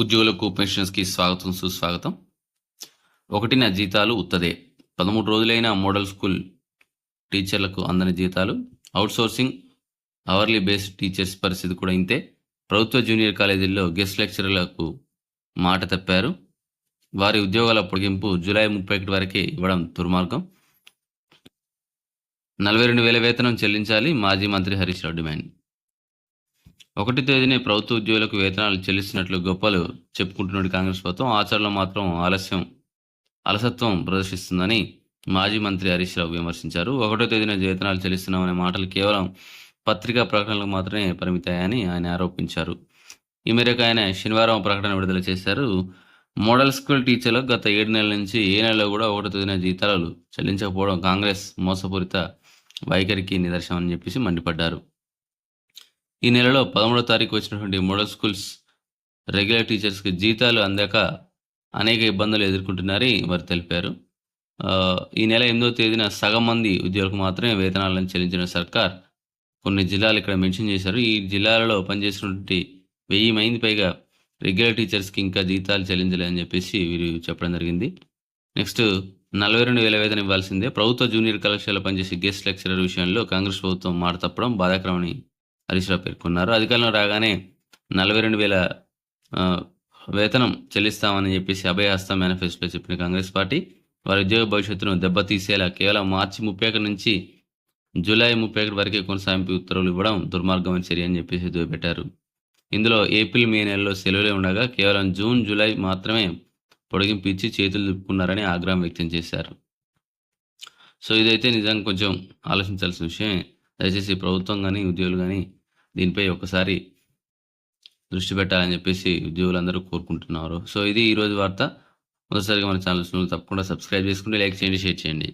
ఉద్యోగులకు పెన్షన్స్కి స్వాగతం సుస్వాగతం. ఒకటిన జీతాలు ఉత్తదే. పదమూడు రోజులైన మోడల్ స్కూల్ టీచర్లకు అందని జీతాలు. అవుట్సోర్సింగ్ అవర్లీ బేస్డ్ టీచర్స్ పరిస్థితి కూడా ఇంతే. ప్రభుత్వ జూనియర్ కాలేజీల్లో గెస్ట్ లెక్చరర్లకు మాట తప్పారు. వారి ఉద్యోగాల పొడిగింపు జూలై ముప్పై ఒకటి వరకే ఇవ్వడం దుర్మార్గం. నలభై రెండు వేల వేతనం చెల్లించాలి మాజీ మంత్రి హరీష్ రావు డిమాండ్. ఒకటి తేదీనే ప్రభుత్వ ఉద్యోగులకు వేతనాలు చెల్లిస్తున్నట్లు గొప్పలు చెప్పుకుంటున్నాడు కాంగ్రెస్ ప్రభుత్వం. ఆచరణలో మాత్రం ఆలస్యం అలసత్వం ప్రదర్శిస్తుందని మాజీ మంత్రి హరీష్ రావు విమర్శించారు. ఒకటో తేదీన వేతనాలు చెల్లిస్తున్నామనే మాటలు కేవలం పత్రికా ప్రకటనలకు మాత్రమే పరిమితాయని ఆయన ఆరోపించారు. ఈ మేరకు ఆయన శనివారం ప్రకటన విడుదల చేశారు. మోడల్ స్కూల్ టీచర్లకు గత ఏడు నెలల నుంచి ఏ నెలలో కూడా ఒకటో తేదీన జీతాలు చెల్లించకపోవడం కాంగ్రెస్ మోసపూరిత వైఖరికి నిదర్శనం అని చెప్పేసి మండిపడ్డారు. ఈ నెలలో పదమూడో తారీఖు వచ్చినటువంటి మోడల్ స్కూల్స్ రెగ్యులర్ టీచర్స్కి జీతాలు అందాక అనేక ఇబ్బందులు ఎదుర్కొంటున్నారని వారు తెలిపారు. ఈ నెల ఎనిమిదో తేదీన సగం మంది ఉద్యోగులకు మాత్రమే వేతనాలను చెల్లించిన సర్కార్ కొన్ని జిల్లాలు ఇక్కడ మెన్షన్ చేశారు. ఈ జిల్లాలలో పనిచేసినటువంటి వెయ్యి మంది పైగా రెగ్యులర్ టీచర్స్కి ఇంకా జీతాలు చెల్లించలేదని చెప్పేసి వీరు చెప్పడం జరిగింది. నెక్స్ట్ నలభై రెండు వేల వేతనం ఇవ్వాల్సిందే. ప్రభుత్వ జూనియర్ కళాశాల పనిచేసే గెస్ట్ లెక్చరర్ విషయంలో కాంగ్రెస్ ప్రభుత్వం మాట తప్పడం బాధాకరమని హరీష్ రావు పేర్కొన్నారు. అధికారంలో రాగానే నలభై రెండు వేల వేతనం చెల్లిస్తామని చెప్పేసి అభయహస్తం మేనిఫెస్టోలో చెప్పిన కాంగ్రెస్ పార్టీ వారి ఉద్యోగ భవిష్యత్తును దెబ్బతీసేలా కేవలం మార్చి ముప్పై ఒకటి నుంచి జూలై ముప్పై ఒకటి వరకే కొనసాగింపు ఉత్తర్వులు ఇవ్వడం దుర్మార్గమైన చర్య అని చెప్పేసి దువ్వెట్టారు ఇందులో ఏప్రిల్ మే నెలలో సెలవులే ఉండగా కేవలం జూన్ జూలై మాత్రమే పొడిగింపు ఇచ్చి చేతులు దుప్పుకున్నారని ఆగ్రహం వ్యక్తం చేశారు. సో ఇదైతే నిజంగా కొంచెం ఆలోచించాల్సిన విషయం దయచేసి ప్రభుత్వం కానీ ఉద్యోగులు కానీ దీనిపై ఒకసారి దృష్టి పెట్టాలని చెప్పేసి ఉద్యోగులందరూ కోరుకుంటున్నారు. సో ఇది ఈరోజు వార్త. మొదటిసారిగా మన ఛానల్ తప్పకుండా సబ్స్క్రైబ్ చేసుకుంటే లైక్ చేయండి షేర్ చేయండి.